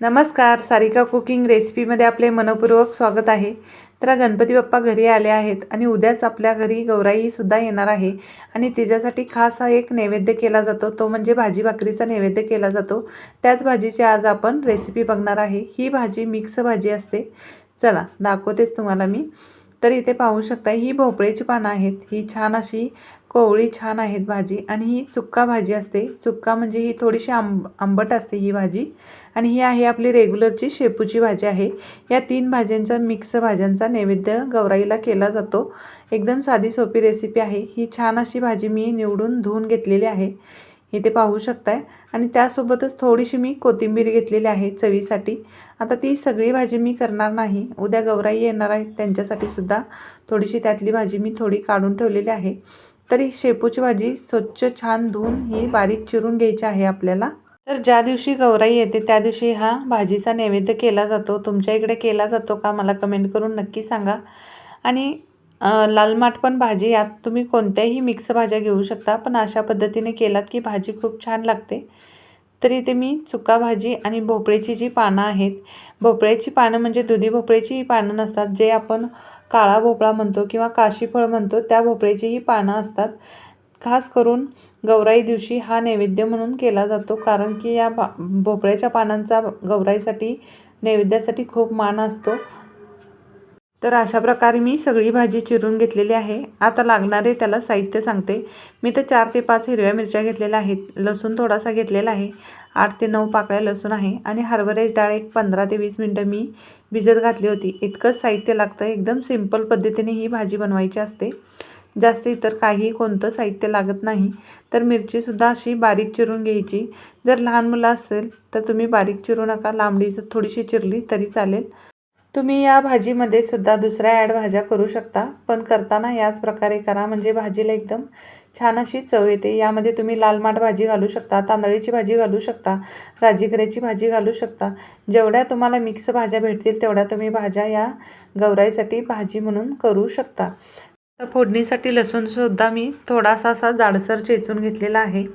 नमस्कार सारिका कुकिंग रेसिपीमध्ये आपले मनपूर्वक स्वागत आहे. तर गणपती बाप्पा घरी आले आहेत आणि उद्याच आपल्या घरी गौराईसुद्धा येणार आहे आणि तिच्यासाठी खास हा एक नैवेद्य केला जातो. तो म्हणजे भाजी भाकरीचा नैवेद्य केला जातो. त्याच भाजीची आज आपण रेसिपी बघणार आहे. ही भाजी मिक्स भाजी असते. चला दाखवतेच तुम्हाला मी. तर इथे पाहू शकता ही भोपळ्याची पानं आहेत. ही छान अशी कोवळी छान आहेत भाजी आणि ही चुक्का भाजी असते. चुक्का म्हणजे ही थोडीशी आंब आंबट असते ही भाजी. आणि ही आहे आपली रेग्युलरची शेपूची भाजी आहे. या तीन भाज्यांचा मिक्स भाज्यांचा नैवेद्य गौराईला केला जातो. एकदम साधी सोपी रेसिपी आहे. ही छान अशी भाजी मी निवडून धुवून घेतलेली आहे. इथे पाहू शकताय. आणि त्यासोबतच थोडीशी मी कोथिंबीर घेतलेली आहे चवीसाठी. आता ती सगळी भाजी मी करणार नाही. उद्या गौराई येणार आहेत त्यांच्यासाठी सुद्धा थोडीशी त्यातली भाजी मी थोडी काढून ठेवलेली आहे. तरी शेपूची भाजी स्वच्छ छान धुवून ही बारीक चिरून घ्यायची आहे आपल्याला. तर ज्या दिवशी गौराई येते त्या दिवशी हा भाजीचा नैवेद्य केला जातो. तुमच्या इकडे केला जातो का? मला कमेंट करून नक्की सांगा. आणि लाल माठ पण भाजी यात तुम्ही कोणत्याही मिक्स भाज्या घेऊ शकता पण अशा पद्धतीने केलात की भाजी खूप छान लागते. तर इथे मी चुका भाजी आणि भोपळ्याची जी पानं आहेत भोपळ्याची पानं म्हणजे दुधी भोपळ्याची पानं नसतात जे आपण काळा भोपळा म्हणतो किंवा काशीफळ म्हणतो त्या भोपळ्याची ही पानं असतात. खास करून गौराई दिवशी हा नैवेद्य म्हणून केला जातो कारण की या भोपळ्याच्या पानांचा गौराईसाठी नैवेद्यासाठी खूप मान असतो. तर अशा प्रकारे मी सगळी भाजी चिरून घेतलेली आहे. आता लागणारे त्याला साहित्य सांगते. मी तर चार ते पाच हिरव्या मिरच्या घेतलेल्या आहेत. लसूण थोडासा घेतलेला आहे. आठ ते नऊ पाकळ्या लसूण आहे. आणि हरभऱ्याची डाळ एक पंधरा ते वीस मिनटं मी भिजत घातली होती. इतकंच साहित्य लागतं. एकदम सिंपल पद्धतीने ही भाजी बनवायची असते. जास्त इतर काही कोणतं साहित्य लागत नाही. तर मिरचीसुद्धा अशी बारीक चिरून घ्यायची. जर लहान मुलं असेल तर तुम्ही बारीक चिरू नका. लांबडी थोडीशी चिरली तरी चालेल. तुम्ही या भाजीमध्ये सुद्धा दुसऱ्या ॲड भाज्या करू शकता पण करताना याच प्रकारे करा. म्हणजे भाजीला एकदम छान अशी चव येते. यामध्ये तुम्ही लाल माठ भाजी घालू शकता तांदळीची भाजी घालू शकता राजीगऱ्याची भाजी घालू शकता. जेवढ्या तुम्हाला मिक्स भाज्या भेटतील तेवढ्या तुम्ही भाज्या या गौराईसाठी भाजी म्हणून करू शकता. तर फोडणीसाठी लसूणसुद्धा मी थोडासा असा जाडसर चेचून घेतलेला आहे.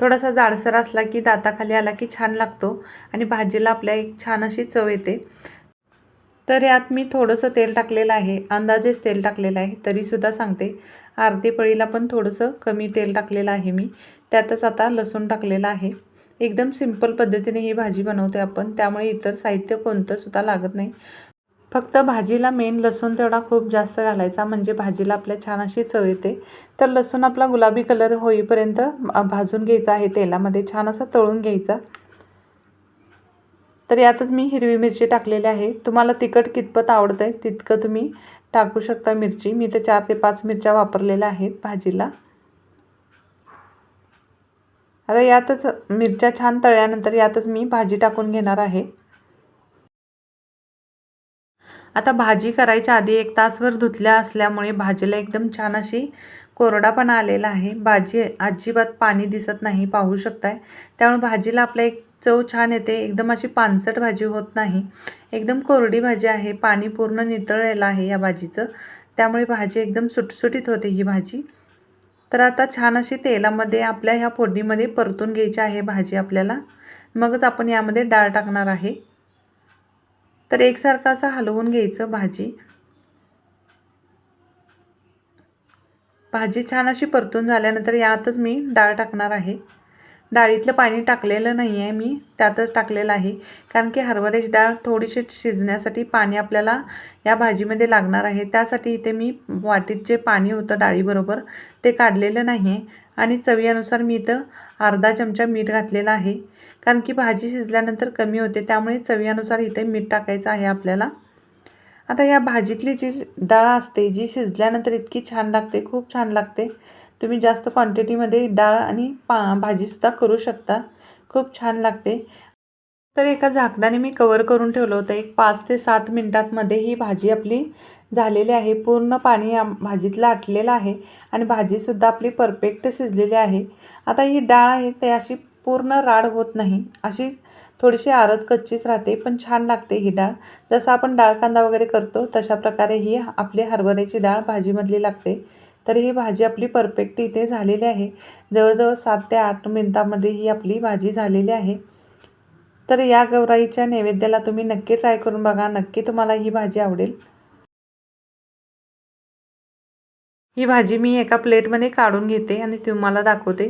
थोडासा जाडसर असला की दाताखाली आला की छान लागतो आणि भाजीला आपल्या एक छान अशी चव येते. तर यात मी थोडंसं तेल टाकलेलं आहे अंदाजेच तेल टाकलेलं आहे तरीसुद्धा सांगते. आरतीपळीला पळीला पण थोडंसं कमी तेल टाकलेलं आहे मी. त्यातच आता लसूण टाकलेलं आहे. एकदम सिंपल पद्धतीने ही भाजी बनवते आपण त्यामुळे इतर साहित्य कोणतंसुद्धा लागत नाही. फक्त भाजीला मेन लसूण तेवढा खूप जास्त घालायचा म्हणजे भाजीला आपल्या छान अशी चव येते. तर लसूण आपला गुलाबी कलर होईपर्यंत भाजून घ्यायचा आहे तेलामध्ये छान असा तळून घ्यायचा. तर यातच मी हिरवी मिरची टाकलेली आहे. तुम्हाला तिखट कितपत आवडतं आहे तितकं तुम्ही टाकू शकता मिरची. मी तर चार ते पाच मिरच्या वापरलेल्या आहेत भाजीला. आता यातच मिरच्या छान तळल्यानंतर यातच मी भाजी टाकून घेणार आहे. आता भाजी करायच्या आधी एक तासभर धुतल्या असल्यामुळे भाजीला एकदम छान अशी कोरडापणा आलेला आहे. भाजी अजिबात पाणी दिसत नाही पाहू शकताय. त्यामुळे भाजीला आपल्या एक चव छान येते. एकदम अशी पानसट भाजी होत नाही. एकदम कोरडी भाजी आहे. पाणी पूर्ण नितळलेलं आहे या भाजीचं. त्यामुळे भाजी एकदम सुटसुटीत होते ही भाजी. तर आता छान अशी तेलामध्ये आपल्या ह्या फोडणीमध्ये परतून घ्यायची आहे भाजी आपल्याला. मगच आपण यामध्ये डाळ टाकणार आहे. तर एकसारखं असं हलवून घ्यायचं भाजी. भाजी छान अशी परतून झाल्यानंतर यातच मी डाळ टाकणार आहे. डाळीतलं पाणी टाकलेलं नाही आहे मी त्यातच टाकलेलं आहे. कारण की हरभऱ्याची डाळ थोडीशी शिजण्यासाठी पाणी आपल्याला या भाजीमध्ये लागणार आहे. त्यासाठी इथे मी वाटीत जे पाणी होतं डाळीबरोबर ते काढलेलं नाही आहे आणि चवीनुसार मी इथं अर्धा चमचा मीठ घातलेलं आहे. कारण की भाजी शिजल्यानंतर कमी होते त्यामुळे चवीनुसार इथे मीठ टाकायचं आहे आपल्याला. आता या भाजीतली जी डाळ असते जी शिजल्यानंतर इतकी छान लागते खूप छान लागते तुम्ही जास्त क्वांटिटीमध्ये डाळ आणि पा भाजीसुद्धा करू शकता. खूप छान लागते. तर एका झाकणाने मी कवर करून ठेवलं होतं. एक पाच ते सात मिनटातमध्ये ही भाजी आपली झालेली आहे. पूर्ण पाणी भाजीतलं आटलेलं आहे आणि भाजीसुद्धा आपली परफेक्ट शिजलेली आहे. आता ही डाळ आहे ते अशी पूर्ण राड होत नाही. अशी थोडीशी आरत कच्चीच राहते पण छान लागते ही डाळ. जसं आपण डाळ कांदा वगैरे करतो तशा प्रकारे ही आपली हरभऱ्याची डाळ भाजीमधली लागते. तर ही भाजी आपली परफेक्ट इथे झालेली आहे. जवळजवळ सात ते आठ मिनटामध्ये ही आपली भाजी झालेली आहे. तर या गौराईच्या नैवेद्याला तुम्ही नक्की ट्राय करून बघा. नक्की तुम्हाला ही भाजी आवडेल. ही भाजी मी एका प्लेटमध्ये काढून घेते आणि तुम्हाला दाखवते.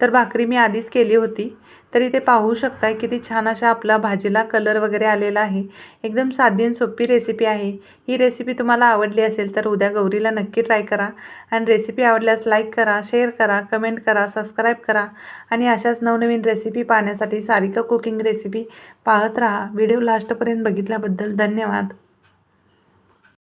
तर भाकरी मी आधीच केली होती. तर इथे पाहू शकताय किती छान अशा आपला भाजीला कलर वगैरे आलेला आहे. एकदम साधी आणि सोपी रेसिपी आहे. ही रेसिपी तुम्हाला आवडली असेल तर उद्या गौरीला नक्की ट्राय करा. आणि रेसिपी आवडल्यास लाईक करा शेअर करा कमेंट करा सबस्क्राईब करा. आणि अशाच नवनवीन रेसिपी पाहण्यासाठी सारिका कुकिंग रेसिपी पाहत राहा. व्हिडिओ लास्टपर्यंत बघितल्याबद्दल धन्यवाद.